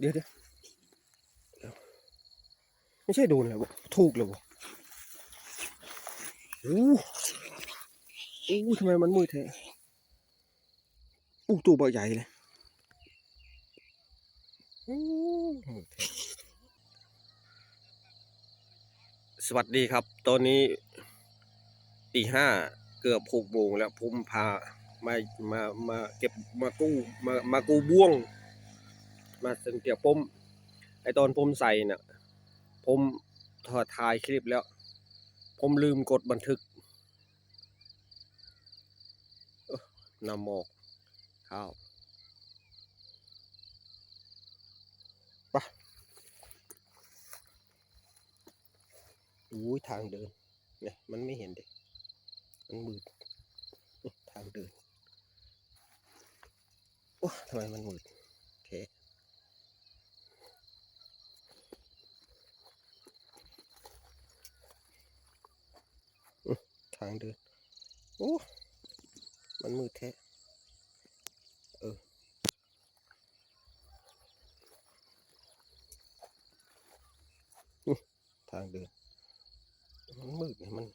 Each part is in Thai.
เดี๋ยวเดี๋ยวเดี๋ยไม่ใช่โดนเลยวะถูกเลยวะโอ้โอ้ทำไมมันมืดแท้อู้ตัวใบใหญ่เลยสวัสดีครับ ตอนนี้ตีห้าเกือบหกโมงแล้วผมพามามามาเก็บมากู้มามากู้บ่วง มาสังเกตผมไอตอนผมใส่น่ะผมถอดถ่ายคลิปแล้ว ผมลืมกดบันทึกเอ้อนำหมอกข้าวไปะอุ้ยทางเดินเนี่ยมันไม่เห็นเด็กมันมืดทางเดินโอ้ทำไมมันมืดโอเค ทางเดินโอ้มันมืดแท้เออทางเดิน มันมืดเนี่ยมัน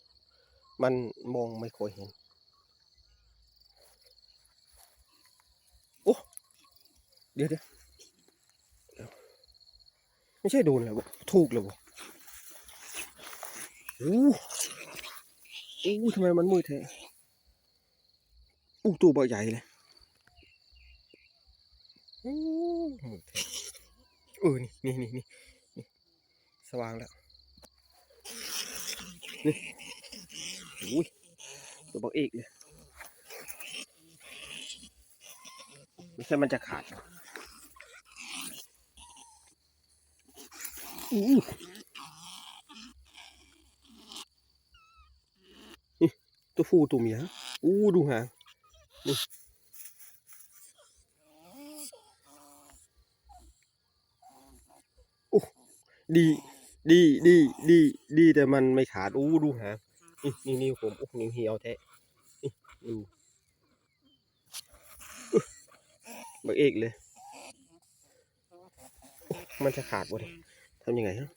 มันมองไม่ค่อยเห็น โอ้ เดี๋ยวเดี๋ยวดิไม่ใช่โดนเลยวะถูกเลยวะโอ้ อู้ทำไมมันมืดแท้อู้ตัวใบใหญ่เลยอู้เออนี่นี่นี่นี่สว่างแล้วนี่อุ้ยตัวบักเอกเลยไม่ใช่มันจะขาดหรออู้นี่ ตัวผู้ตัวเมียอู้ดูหางนี่โอ้ดีดีดีดีดีแต่มันไม่ขาดอู้ดูหางนี่นี่นี่ผมอู้นิ้วเหี่ยวแท้นี่ดูบักเอกเลย มันจะขาดบ่ดิทำยังไงฮะ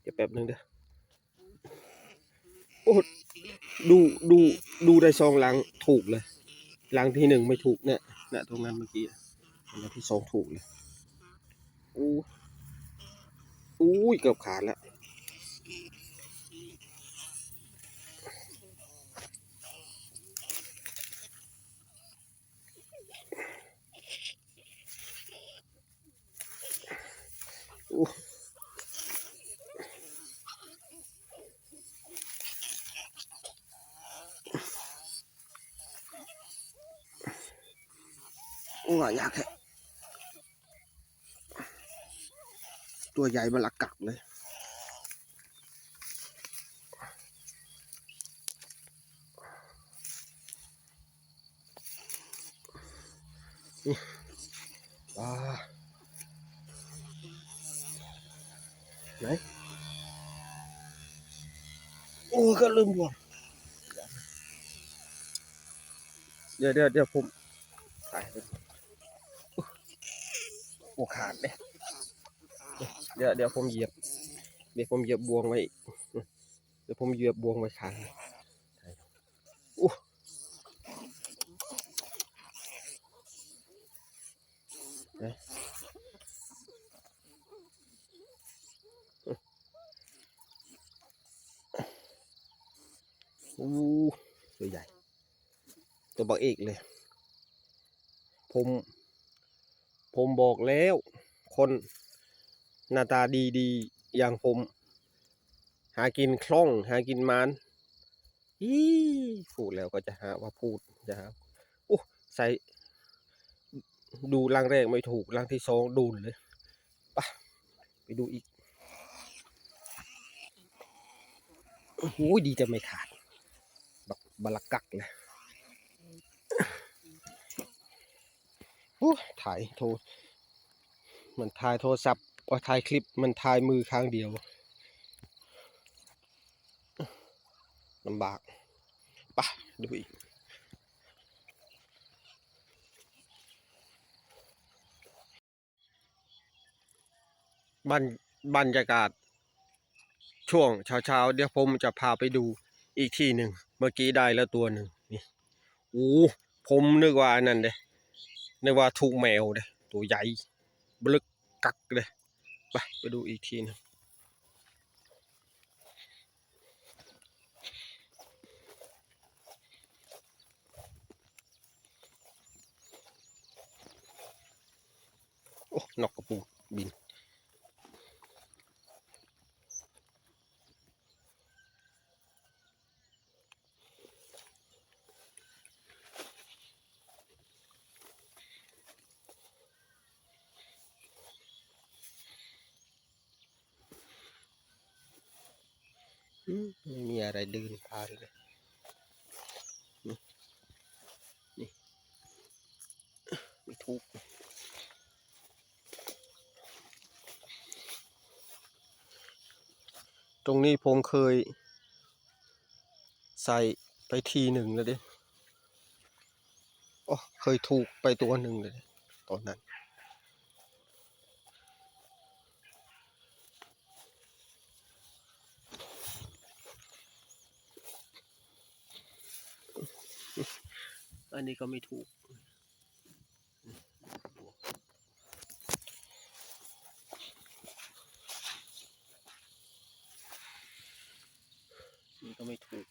เดี๋ยวแป๊บนึงเด้อโอ้ ดูดูดูได้ซองหลังถูกเลย หลังที่หนึ่งไม่ถูกเนี่ยเนี่ยตรงนั้นเมื่อกี้อันที่สองถูกเลยอู้อู้ยเกือบขาดแล้วอู้ อู้ยากแท้ตัวใหญ่มาลักกักเลยนี่ว้าไหนโอ้ก็ลืมบ่วงเดี๋ยวเดี๋ยวเดี๋ยวผมถ่ายไป โอ้ขาดเลยเดี๋ยวเดี๋ยวผมเหยียบ เดี๋ยวผมเหยียบบวงไว้ เดี๋ยวผมเหยียบบวงไว้ขาดโอ้ไหนอู้ตัวใหญ่ ตัวบักเอกเลย ผม ผมบอกแล้ว คนหน้าตาดีๆ อย่างผม หากินคล่อง หากินมานอีพูดแล้วก็จะหาว่าพูดจะหาโอ้ใส่ดูรังแรกไม่ถูกรังที่สองดูนเลยปะไปดูอีกโอ้ดีจะไม่ขาดบักบลักกักเลยโอ้ ถ่ายโทรมันถ่ายโทรศัพท์ว่าถ่ายคลิปมันถ่ายมือข้างเดียวลำบากปะดูอีกบรรบรรยากาศ ช่วงเช้าๆ เดี๋ยวผมจะพาไปดูอีกที่หนึ่ง เมื่อกี้ได้แล้วตัวหนึ่งนี่โอ้ผมนึกว่านนั่นเด้ นึกว่าถูกแมวเลยตัวใหญ่บลึกกักเลยไปไปดูอีกทีหนึงโอ้นกกระปูบิน ไม่มีอะไรเดินผ่านเลยนี่นี่ไม่ถูกตรงนี้ผมเคย ใส่ไปทีหนึ่งแล้วดิโอ้เคยถูกไปตัวหนึ่งเลยตอนนั้น อันนี้ก็ไม่ถูก นี่ก็ไม่ถูก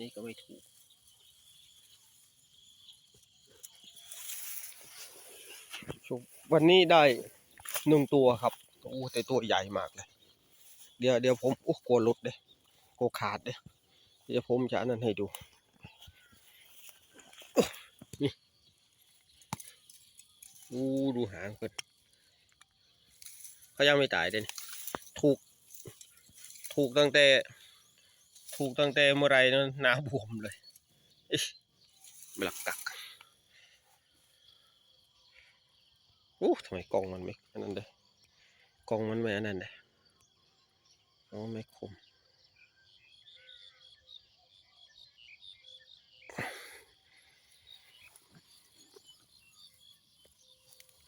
นี่ก็ไม่ถูกวันนี้ได้หนึ่งตัวครับโอ้แต่ตัวใหญ่มากเลย เดี๋ยวเดี๋ยวผมโอ้กลัวลุดเด้กลัวขาดเด้เดี๋ยวผมจะนนั้นให้ดู อู้ดูหางเพิ่นเขายังไม่ตายเด้นี่ถูก ถูกตั้งแต่ ถูกตั้งแต่เมื่อไรนะหน้าบวมเลยอิ๊ะไม่หลักกักอู้ทำไมกล้องมันไม่อันนั้นเด้กล้องมันไม่อันนั้นเด้อ๋อไม่คม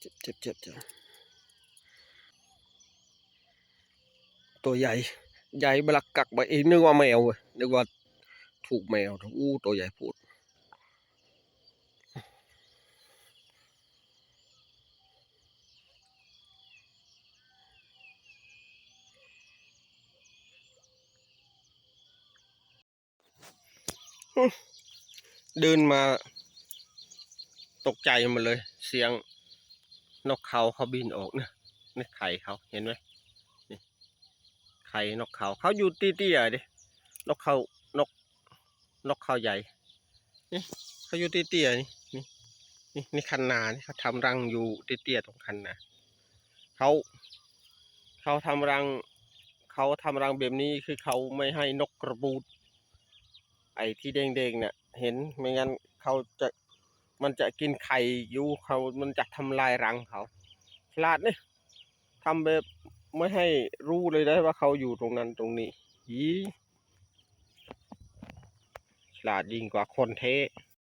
เจ็บเจ็บเจ็บเจ็บตัวใหญ่ ใหญ่บลักกักไปอีกนึกว่าแมวเว้ยนึกว่าถูกแมวอู้ตัวใหญ่พูดเดินมา ตกใจหมดเลย เสียงนกเขาเขาบินออกเนี่ยนี่ไข่เขาเห็นไหมนี่ไข่นกเขาเขาอยู่เตี้ยๆดินกเขานกนกเขาใหญ่นี่เขาอยู่เตี้ยๆนี่นี่นี่นี่คันนานี่เขาทำรังอยู่เตี้ยๆตรงคันนาเขาเขาทำรังเขาทำรังแบบนี้คือเขาไม่ให้นกกระบูดไอ้ที่เด้งๆเนี่ยเห็นไม่งั้นเขาจะ มันจะกินไข่อยู่เขามันจะทำลายรังเขาฉลาดเนี่ยทำแบบไม่ให้รู้เลยได้ว่าเขาอยู่ตรงนั้นตรงนี้ยีฉลาดยิ่งกว่าคนเท